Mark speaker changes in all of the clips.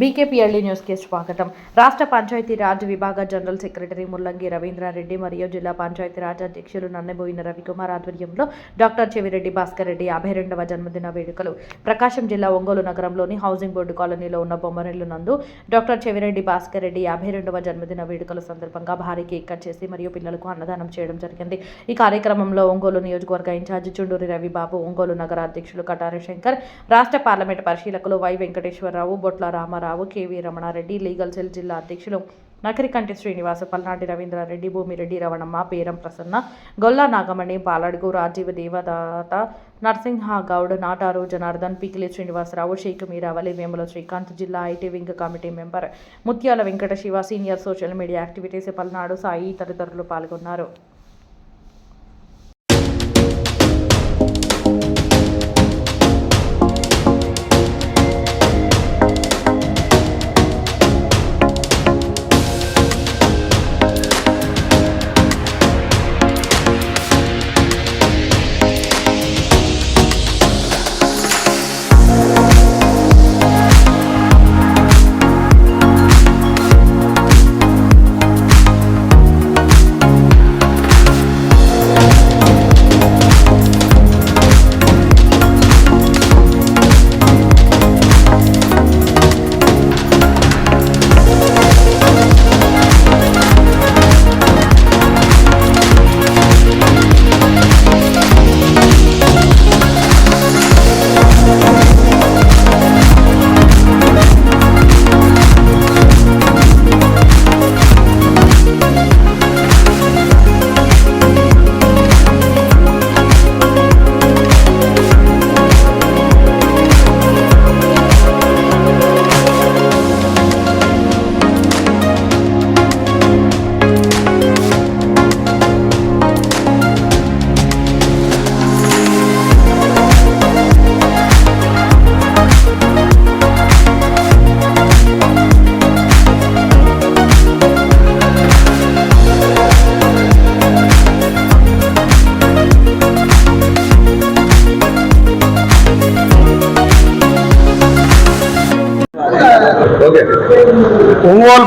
Speaker 1: బీకేపీఎల్ఈ న్యూస్కి స్వాగతం. రాష్ట్ర పంచాయతీ రాజ్ విభాగ జనరల్ సెక్రటరీ ముల్లంగి రవీంద్రారెడ్డి మరియు జిల్లా పంచాయతీరాజ్ అధ్యక్షులు నన్నెబోయిన రవికుమార్ ఆధ్వర్యంలో డాక్టర్ చెవిరెడ్డి భాస్కర్ రెడ్డి యాభై రెండవ జన్మదిన వేడుకలు. ప్రకాశం జిల్లా ఒంగోలు నగరంలోని హౌసింగ్ బోర్డు కాలనీలో ఉన్న బొమ్మరెల్లు నందు డాక్టర్ చెవిరెడ్డి భాస్కర్ రెడ్డి యాభై రెండవ జన్మదిన వేడుకల సందర్భంగా భారీ కేక్ కట్ చేసి మరియు పిల్లలకు అన్నదానం చేయడం జరిగింది. ఈ కార్యక్రమంలో ఒంగోలు నియోజకవర్గ ఇన్ఛార్జి చుండూరి రవిబాబు ఒంగోలు నగర అధ్యక్షులు కటారి శంకర్ రాష్ట్ర పార్లమెంట్ పరిశీలకులు Y Venkateswara Rao Botla Rama Rao KV Ramana Reddy legal cell జిల్లా అధ్యక్షులు నకరికంటి శ్రీనివాస పల్నాటి రవీంద్రారెడ్డి భూమిరెడ్డి రవణమ్మ పేరం ప్రసన్న గొల్లా నాగమణి పాలడుగు రాజీవ్ దేవదాత నరసింహ గౌడ్ నాటారు జనార్దన్ పికిలి శ్రీనివాసరావు షేక్ మీరావలి వేముల శ్రీకాంత్ జిల్లా IT wing committee member Mutyala Venkata Siva senior social media activities Palnadu Sai తదితరులు పాల్గొన్నారు.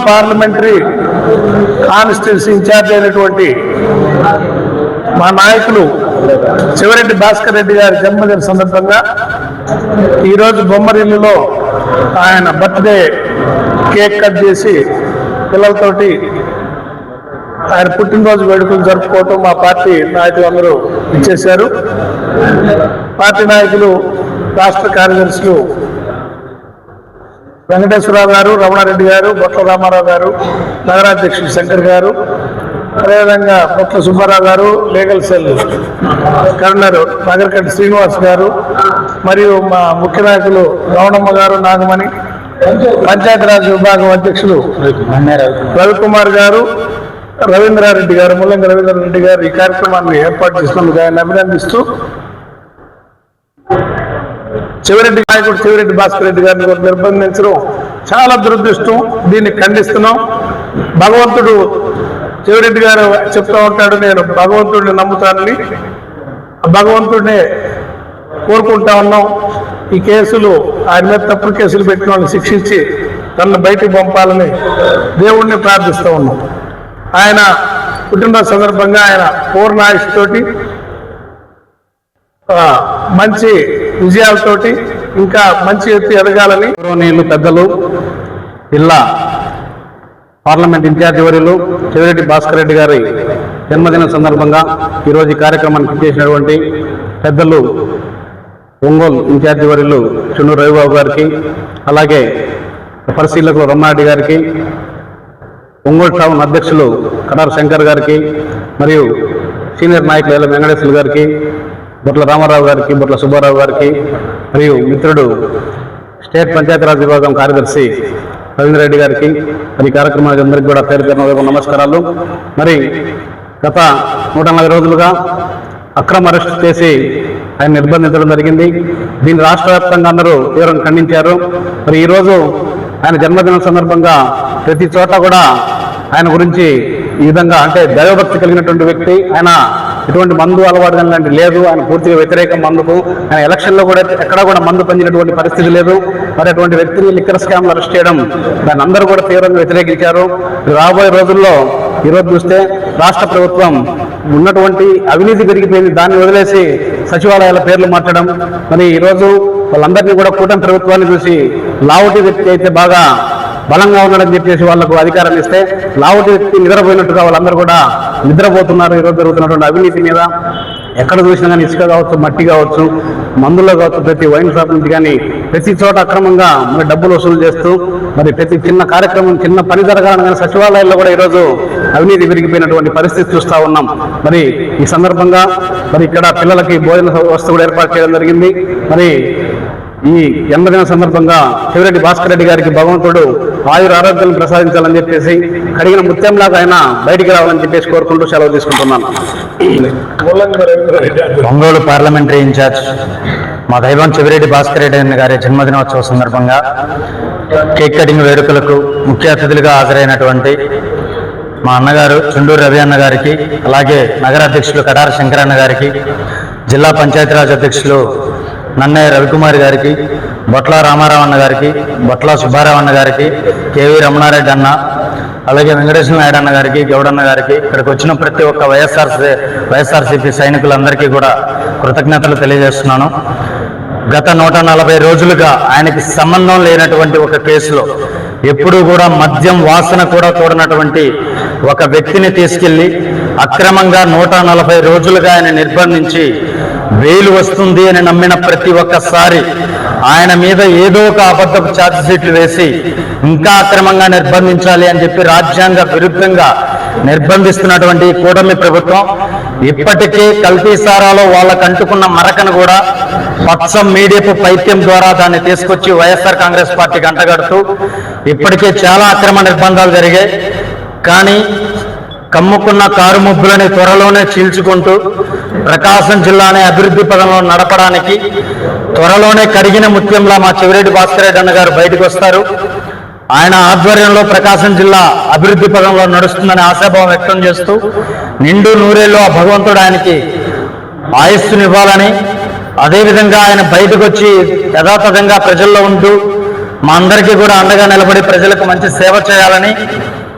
Speaker 2: పార్లమెంటరీ కాన్స్టిట్యున్సీ ఇన్ఛార్జ్ అయినటువంటి మా నాయకులు చివరెడ్డి భాస్కర్ రెడ్డి గారి జన్మదిన సందర్భంగా ఈరోజు బొమ్మరిల్లులో ఆయన బర్త్డే కేక్ కట్ చేసి పిల్లలతోటి ఆయన పుట్టినరోజు వేడుకలు జరుపుకోవటం మా పార్టీ నాయకులందరూ ఇచ్చేశారు పార్టీ నాయకులు రాష్ట్ర కార్యదర్శులు వెంకటేశ్వరరావు గారు రమణారెడ్డి గారు బొట్ల రామారావు గారు నగరాధ్యక్షుడు శంకర్ గారు అదేవిధంగా బొట్ల సుబ్బారావు గారు లీగల్ సెల్ కర్నర్ నగరకట్టి శ్రీనివాస్ గారు మరియు మా ముఖ్య నాయకులు రమణమ్మ గారు నాగమణి పంచాయతీరాజ్ విభాగం అధ్యక్షులు రవికుమార్ గారు రవీంద్రారెడ్డి గారు ముల్లంగి రవీంద్రారెడ్డి గారు ఈ కార్యక్రమాన్ని ఏర్పాటు చేసినందుకు ఆయన అభినందిస్తూ చివరెడ్డి నాయకుడు చివరెడ్డి భాస్కర్ రెడ్డి గారిని కూడా నిర్బంధించడం చాలా దురదృష్టం. దీన్ని ఖండిస్తున్నాం. భగవంతుడు చివరెడ్డి గారు చెప్తా ఉంటాడు నేను భగవంతుడిని నమ్ముతానని. ఆ భగవంతుడిని కోరుకుంటా ఉన్నాం. ఈ కేసులు ఆయన మీద తప్పుడు కేసులు పెట్టిన వాళ్ళని శిక్షించి తనను బయటికి పంపాలని దేవుణ్ణి ప్రార్థిస్తూ ఉన్నాం. ఆయన పుట్టినరోజు సందర్భంగా ఆయన పూర్ణ ఆయుష్తోటి మంచి విజయాలతోటి ఇంకా మంచి ఎత్తు ఎదగాలని
Speaker 3: గౌరవనీయులు పెద్దలు జిల్లా పార్లమెంట్ ఇన్ఛార్జ్ వర్యులు చెవిరెడ్డి భాస్కర్ రెడ్డి గారి జన్మదిన సందర్భంగా ఈరోజు ఈ కార్యక్రమానికి చేసినటువంటి పెద్దలు ఒంగోలు ఇన్ఛార్జ్ వర్యులు చుండూరు రవిబాబు గారికి అలాగే పరిశీలకులు రమ్మారెడ్డి గారికి ఒంగోలు టౌన్ అధ్యక్షులు కటార్ శంకర్ గారికి మరియు సీనియర్ నాయకులు ఎల్ వెంకటేశ్వర గారికి బొట్ల రామారావు గారికి బొట్ల సుబ్బారావు గారికి మరియు మిత్రుడు స్టేట్ పంచాయతీరాజ్ విభాగం కార్యదర్శి రవీంద్రరెడ్డి గారికి మరి ఈ కార్యక్రమానికి అందరికీ కూడా పేరు పేరున నమస్కారాలు. మరి గత నూట నలభై రోజులుగా అక్రమ అరెస్ట్ చేసి ఆయన నిర్బంధించడం జరిగింది. దీన్ని రాష్ట్ర వ్యాప్తంగా అందరూ తీవ్రంగా ఖండించారు. మరి ఈరోజు ఆయన జన్మదినం సందర్భంగా ప్రతి చోట కూడా ఆయన గురించి ఈ విధంగా అంటే దైవభక్తి కలిగినటువంటి వ్యక్తి ఆయన ఎటువంటి మందు అలవాటు లాంటి లేదు ఆయన పూర్తిగా వ్యతిరేక మందుకు ఆయన ఎలక్షన్లో కూడా ఎక్కడా కూడా మందు పంచినటువంటి పరిస్థితి లేదు. మరి అటువంటి వ్యక్తిని లిక్కర్ స్కామ్లు అరెస్ట్ చేయడం దాన్ని అందరూ కూడా తీవ్రంగా వ్యతిరేకించారు. రాబోయే రోజుల్లో ఈరోజు చూస్తే రాష్ట్ర ప్రభుత్వం ఉన్నటువంటి అవినీతి పెరిగిపోయింది. దాన్ని వదిలేసి సచివాలయాల పేర్లు మార్చడం. మరి ఈరోజు వాళ్ళందరినీ కూడా కూటమి ప్రభుత్వాన్ని చూసి లావుటి వ్యక్తి అయితే బాగా బలంగా ఉన్నాడని చెప్పేసి వాళ్ళకు అధికారం ఇస్తే లావుటి వ్యక్తి నిద్రపోయినట్టుగా వాళ్ళందరూ కూడా నిద్రపోతున్నారు. ఈరోజు జరుగుతున్నటువంటి అవినీతి మీద ఎక్కడ చూసినా కానీ ఇసుక కావచ్చు మట్టి కావచ్చు మందుల్లో కావచ్చు ప్రతి వైన్ షాప్ నుంచి కానీ ప్రతి చోట అక్రమంగా మరి డబ్బులు వసూలు చేస్తూ మరి ప్రతి చిన్న కార్యక్రమం చిన్న పని జరగాలని కానీ సచివాలయాల్లో కూడా ఈరోజు అవినీతి విరిగిపోయినటువంటి పరిస్థితి చూస్తూ ఉన్నాం. మరి ఈ సందర్భంగా మరి ఇక్కడ పిల్లలకి భోజన వ్యవస్థ కూడా ఏర్పాటు చేయడం జరిగింది. మరి ఈ జన్మదిన సందర్భంగా శివరెడ్డి భాస్కర్ రెడ్డి గారికి భగవంతుడు ఆయుర ఆరోగ్యాలను ప్రసాదించాలని చెప్పేసి కడిగిన ముత్యంలాగా ఆయన బయటికి రావాలని చెప్పేసి కోరుకుంటూ సెలవు తీసుకుంటున్నాను.
Speaker 4: ఒంగోలు పార్లమెంటరీ ఇన్ఛార్జ్ మా దైవం చెవిరెడ్డి భాస్కర్ రెడ్డి అన్న గారి జన్మదినోత్సవ సందర్భంగా కేక్ కటింగ్ వేడుకలకు ముఖ్య అతిథులుగా హాజరైనటువంటి మా అన్నగారు చుండూరు రవి అన్న గారికి అలాగే నగర అధ్యక్షులు కడార శంకరన్న గారికి జిల్లా పంచాయతీరాజ్ అధ్యక్షులు నన్నయ్య రవికుమార్ గారికి బొట్ల రామారావు అన్న గారికి బొట్ల సుబ్బారావు అన్న గారికి కేవీ రమణారెడ్డి అన్న అలాగే వెంకటేశ్వర నాయుడు అన్న గారికి గౌడన్న గారికి ఇక్కడికి వచ్చిన ప్రతి ఒక్క వైఎస్ఆర్ వైఎస్ఆర్సీపీ సైనికులందరికీ కూడా కృతజ్ఞతలు తెలియజేస్తున్నాను. గత నూట నలభై రోజులుగా ఆయనకి సంబంధం లేనటువంటి ఒక కేసులో ఎప్పుడూ కూడా మద్యం వాసన కూడా చూడనటువంటి ఒక వ్యక్తిని తీసుకెళ్ళి అక్రమంగా నూట నలభై రోజులుగా ఆయన నిర్బంధించి వేలు వస్తుంది అని నమ్మిన ప్రతి ఒక్కసారి ఆయన మీద ఏదో ఒక అబద్ధపు ఛార్జ్ షీట్లు వేసి ఇంకా అక్రమంగా నిర్బంధించాలి అని చెప్పి రాజ్యాంగ విరుద్ధంగా నిర్బంధిస్తున్నటువంటి కూటమి ప్రభుత్వం ఇప్పటికే కల్పీసారాలో వాళ్ళకు అంటుకున్న మరకను కూడా పక్షం మీడియపు పైత్యం ద్వారా దాన్ని తీసుకొచ్చి వైఎస్ఆర్ కాంగ్రెస్ పార్టీకి అంటగడుతూ ఇప్పటికే చాలా అక్రమ నిర్బంధాలు జరిగాయి. కానీ కమ్ముకున్న కారు ముబ్బులని త్వరలోనే చీల్చుకుంటూ ప్రకాశం జిల్లాని అభివృద్ధి పదంలో నడపడానికి త్వరలోనే కడిగిన ముత్యంలా మా చెవిరెడ్డి భాస్కర్ రెడ్డి అన్న గారు బయటకు వస్తారు. ఆయన ఆధ్వర్యంలో ప్రకాశం జిల్లా అభివృద్ధి పదంలో నడుస్తుందని ఆశాభావం వ్యక్తం చేస్తూ నిండు నూరేళ్ళు ఆ భగవంతుడు ఆయనకి ఆయుస్సునివ్వాలని అదేవిధంగా ఆయన బయటకు వచ్చి యథాతథంగా ప్రజల్లో ఉంటూ మా అందరికీ కూడా అండగా నిలబడి ప్రజలకు మంచి సేవ చేయాలని